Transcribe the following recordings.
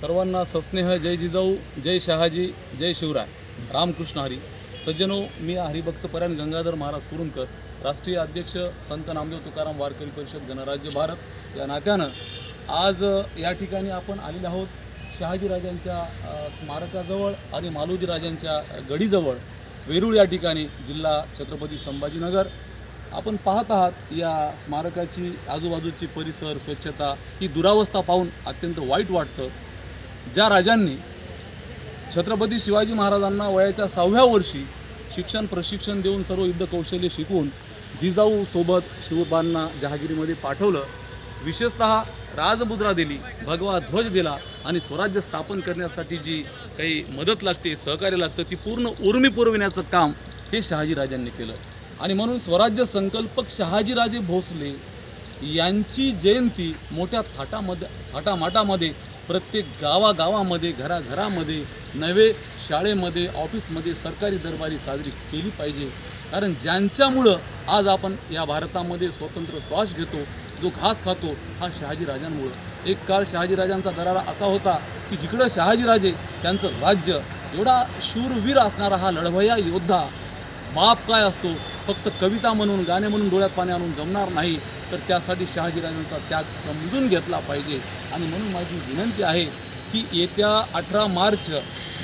सर्वांना सस्नेह जय जिजाऊ जय शहाजी जय शिवराय. रामकृष्ण हरी. सज्जनो मी हरिभक्त परायण गंगाधर महाराज कुरुंकर राष्ट्रीय अध्यक्ष संत नामदेव तुकाराम वारकरी परिषद गणराज्य भारत. या नात्यानं आज या ठिकाणी आपण आलेले आहोत शहाजीराजांच्या राजांच्या स्मारकाजवळ आणि मालोजी राजांच्या गडीजवळ. वेरूळ या ठिकाणी जिल्हा छत्रपती संभाजीनगर. आपण पाहत आहात या स्मारकाची आजूबाजूची परिसर स्वच्छता ही दुरावस्था पाहून अत्यंत वाईट वाटतं. ज्या राजांनी छत्रपती शिवाजी महाराजांना वयाच्या सहाव्या वर्षी शिक्षण प्रशिक्षण देऊन सर्व युद्ध कौशल्य शिकवून जिजाऊसोबत शिवबांना जहागिरीमध्ये पाठवलं विशेषतः राजमुद्रा दिली भगवा ध्वज दिला आणि स्वराज्य स्थापन करण्यासाठी जी काही मदत लागते सहकार्य लागतं ती पूर्ण उर्मी पुरविण्याचं काम हे शहाजीराजांनी केलं. आणि म्हणून स्वराज्य संकल्पक शहाजीराजे भोसले यांची जयंती मोठ्या थाटामध्ये थाटामाटामध्ये प्रत्येक गावागावामध्ये घराघरामध्ये नवे शाळेमध्ये ऑफिसमध्ये सरकारी दरबारी साजरी केली पाहिजे. कारण ज्यांच्यामुळं आज आपण या भारतामध्ये स्वतंत्र श्वास घेतो जो घास खातो हा शहाजीराजांमुळं. एक काळ शहाजीराजांचा दरारा असा होता की जिकडं शहाजीराजे त्यांचं राज्य एवढा शूरवीर असणारा हा लढवया योद्धा बाप काय असतो? फक्त कविता म्हणून गाणे म्हणून डोळ्यात पाणी आणून जमणार नाही. तर त्यासाठी शहाजीराजांचा त्याग समजून घेतला पाहिजे. आणि म्हणून माझी विनंती आहे की येत्या अठरा मार्च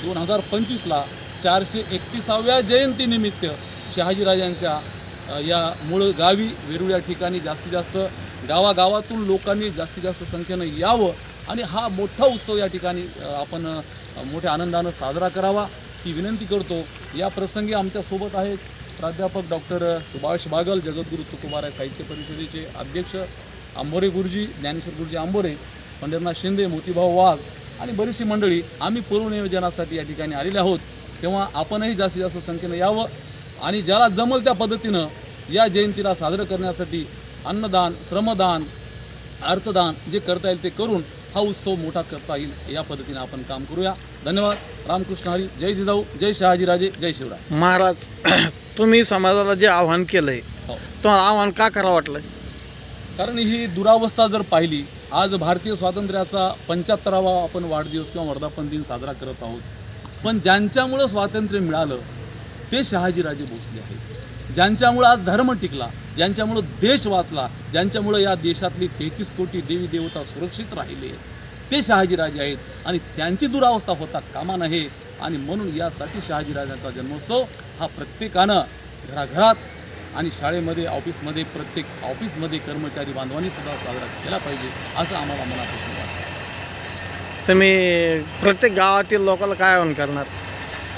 दोन हजार पंचवीसला चारशे एकतीसाव्या जयंतीनिमित्त शहाजीराजांच्या या मूळ गावी वेरूळ या ठिकाणी जास्तीत जास्त गावागावातून लोकांनी जास्तीत जास्त संख्येनं यावं आणि हा मोठा उत्सव या ठिकाणी आपण मोठ्या आनंदानं साजरा करावा ही विनंती करतो. या प्रसंगी आमच्यासोबत आहेत प्राध्यापक डॉक्टर सुभाष बागल जगद्गुरू तुकुमार साहित्य परिषदेचे अध्यक्ष आंबोरे गुरुजी ज्ञानेश्वर गुरुजी आंबोरे पंढरनाथ शिंदे मोतीभाऊ वाघ आणि बरीचशी मंडळी आम्ही पूर्वनियोजनासाठी या ठिकाणी आलेले आहोत. तेव्हा आपणही जास्तीत जास्त संख्येनं यावं आणि ज्याला जमल त्या पद्धतीनं या जयंतीला साजरं करण्यासाठी अन्नदान श्रमदान अर्थदान जे करता येईल ते करून हा उत्सव मोठा करता येईल या पद्धतीने आपण काम करूया. धन्यवाद. रामकृष्ण हरी. जय जिजाऊ. जय शहाजीराजे जय शिवराय. महाराज तुम्ही समाजाला जे आव्हान केलंय हो. तुम्हाला आव्हान का करा वाटलं कारण ही दुरावस्था जर पाहिली आज भारतीय स्वातंत्र्याचा पंच्याहत्तरावा आपण वाढदिवस किंवा वर्धापन दिन साजरा करत आहोत. पण ज्यांच्यामुळं स्वातंत्र्य मिळालं ते शहाजीराजे भोसले आहेत. ज्यांच्यामुळं आज धर्म टिकला ज्यांच्यामुळं देश वाचला ज्यांच्यामुळं या देशातली तेहतीस कोटी देवी देवता सुरक्षित राहिले ते शहाजीराजे आहेत. आणि त्यांची दुरावस्था होता कामा नये आणि म्हणून यासाठी शहाजीराजांचा जन्मोत्सव हा प्रत्येकानं घराघरात आणि शाळेमध्ये ऑफिसमध्ये प्रत्येक ऑफिसमध्ये कर्मचारी बांधवांनी सुद्धा साजरा केला पाहिजे असं आम्हाला मनापासून वाटतं. तुम्ही प्रत्येक गावातील लोकांना काय आव्हान करणार?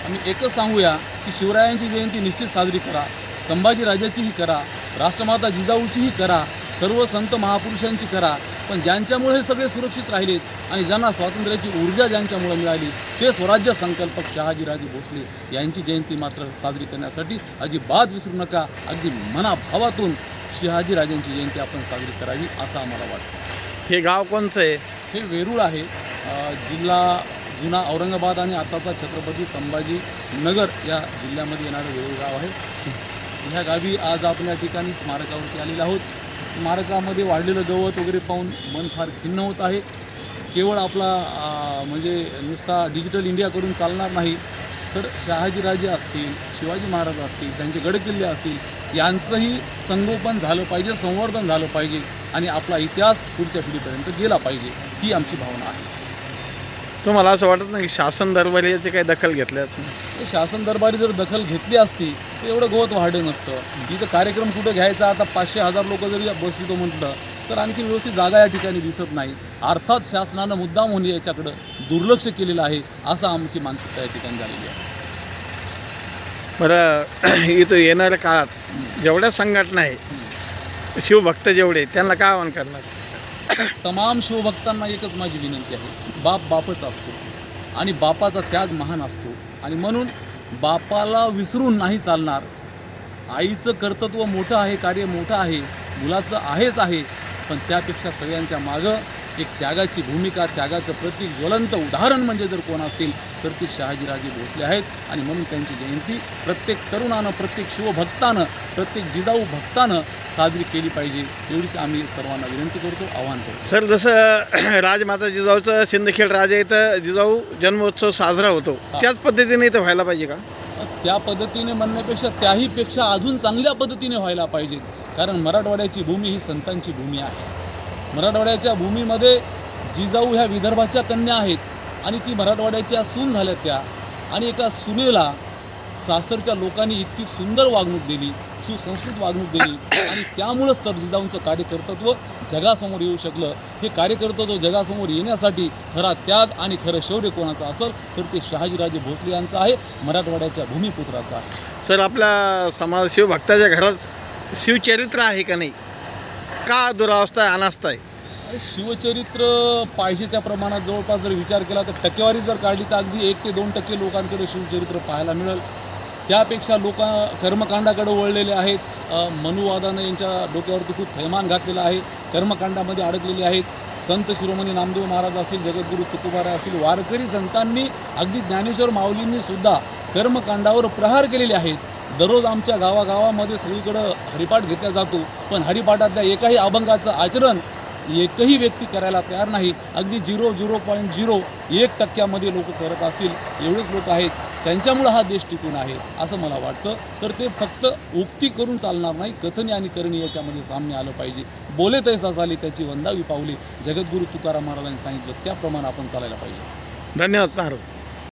आम्ही एकच सांगूया की शिवरायांची जयंती निश्चित साजरी करा संभाजीराजाचीही करा राष्ट्रमाता जिजाऊचीही करा सर्व संत महापुरुषांची करा पण ज्यांच्यामुळे हे सगळे सुरक्षित राहिलेत आणि ज्यांना स्वातंत्र्याची ऊर्जा ज्यांच्यामुळे मिळाली ते स्वराज्य संकल्पक शहाजीराजे भोसले यांची जयंती मात्र साजरी करण्यासाठी अजिबात विसरू नका. अगदी मनाभावातून शहाजीराजांची जयंती आपण साजरी करावी असं आम्हाला वाटतं. हे गाव कोणचं आहे? हे वेरूळ आहे. जिल्हा जुना औरंगाबाद आणि आताचा छत्रपती संभाजी नगर या जिल्ह्यामध्ये येणारं वेरूळ गाव आहे. ह्या गावी आज आपण या ठिकाणी स्मारकावरती आलेलो आहोत. स्मारकामध्ये वाढलेलं गवत वगैरे पाहून मन फार खिन्न होत आहे. केवळ आपला म्हणजे नुसता डिजिटल इंडिया करून चालणार नाही तर शहाजीराजे असतील शिवाजी महाराज असतील त्यांचे गडकिल्ले असतील यांचंही संगोपन झालं पाहिजे संवर्धन झालं पाहिजे आणि आपला इतिहास पुढच्या पिढीपर्यंत गेला पाहिजे ही आमची भावना आहे. तुम्हाला असं वाटत नाही की शासन दरबारी याची काही दखल घेतल्यात? हे शासन दरबारी जर दखल घेतली असती तर एवढं गवत वाढलं नसतं. इथं कार्यक्रम कुठं घ्यायचा? आता पाचशे हजार लोक जरी बसतो म्हटलं तर आणखी व्यवस्थित जागा या ठिकाणी दिसत नाही. अर्थात शासनानं मुद्दाम म्हणजे याच्याकडं दुर्लक्ष केलेलं आहे असं आमची मानसिकता या ठिकाणी झालेली आहे. बरं इथं येणाऱ्या काळात जेवढ्या संघटना आहे शिवभक्त जेवढे त्यांना काय आव्हान करणार? तमाम शिवभक्तांना एकच माझी विनंती आहे. बाप बापच असतो आणि बापाचा त्याग महान असतो. आणि म्हणून बापाला विसरून नाही चालणार. आईचं कर्तृत्व मोठं आहे कार्य मोठं आहे मुलाचं आहेच आहे पण त्यापेक्षा सगळ्यांच्या मागं एक त्यागाची भूमिका त्यागाचं प्रतीक ज्वलंत उदाहरण म्हणजे जर कोण असतील तर ते शहाजीराजे भोसले आहेत. आणि म्हणून त्यांची जयंती प्रत्येक तरुणानं प्रत्येक शिवभक्तानं प्रत्येक जिजाऊ भक्तानं साजरी केली पाहिजे एवढीच आम्ही सर्वांना विनंती करतो आवाहन करतो. सर जसं राजमाता जिजाऊचं सिंदखेड राजा इथं जिजाऊ जन्मोत्सव साजरा होतो. त्याच पद्धतीने इथं व्हायला पाहिजे का? त्या पद्धतीने म्हणण्यापेक्षा त्याही पेक्षा अजून चांगल्या पद्धतीने व्हायला पाहिजेत. कारण मराठवाड्याची भूमी ही संतांची भूमी आहे. मराठवाड्याच्या भूमीमध्ये जिजाऊ ह्या विदर्भाच्या कन्या आहेत आणि ती मराठवाड्याच्या सून झाल्या त्या. आणि एका सुनेला सासरच्या लोकांनी इतकी सुंदर वागणूक दिली. सुसंस्कृत वागणूक दिली आणि त्यामुळंच तर जिजाऊंचं कार्यकर्तृत्व जगासमोर येऊ शकलं. हे कार्यकर्तृत्व जगासमोर येण्यासाठी खरा त्याग आणि खरं शौर्य कोणाचं असेल तर ते शहाजीराजे भोसले यांचं आहे. मराठवाड्याच्या भूमिपुत्राचं आहे. सर आपल्या समाज शिवभक्ताच्या घरात शिवचरित्र आहे का नाही? का दुरावस्था आहे अनास्था आहे? शिवचरित्र पाहिजे त्या प्रमाणात. जवळपास जर विचार केला तर टक्केवारी जर काढली तर अगदी एक ते दोन टक्के लोकांकडे शिवचरित्र पाहायला मिळेल. त्यापेक्षा लोक कर्मकांडाकडे वळलेले आहेत. मनुवादानं यांच्या डोक्यावरती खूप थैमान घातलेलं आहे. कर्मकांडामध्ये अडकलेले आहेत. संत शिरोमणी नामदेव महाराज असतील जगद्गुरू तुकोबाराय असतील वारकरी संतांनी अगदी ज्ञानेश्वर माऊलींनी सुद्धा कर्मकांडावर प्रहार केलेले आहेत. दररोज आमच्या गावागावामध्ये सगळीकडं हरिपाठ घेतला जातो. पण हरिपाठातल्या एकाही अभंगाचं आचरण एकही व्यक्ती करायला तयार नाही. अगदी झिरो झिरो पॉईंट झिरो एक टक्क्यामध्ये लोक करत असतील एवढेच लोक आहेत. त्यांच्यामुळं हा देश टिकून आहे असं मला वाटतं. तर ते फक्त उक्ती करून चालणार नाही कथनी आणि करणी याच्यामध्ये साम्य आलं पाहिजे. बोले तैसा झाली त्याची वंदावी पावली जगद्गुरू तुकाराम महाराजांनी सांगितलं त्याप्रमाणे आपण चालायला पाहिजे. धन्यवाद महाराज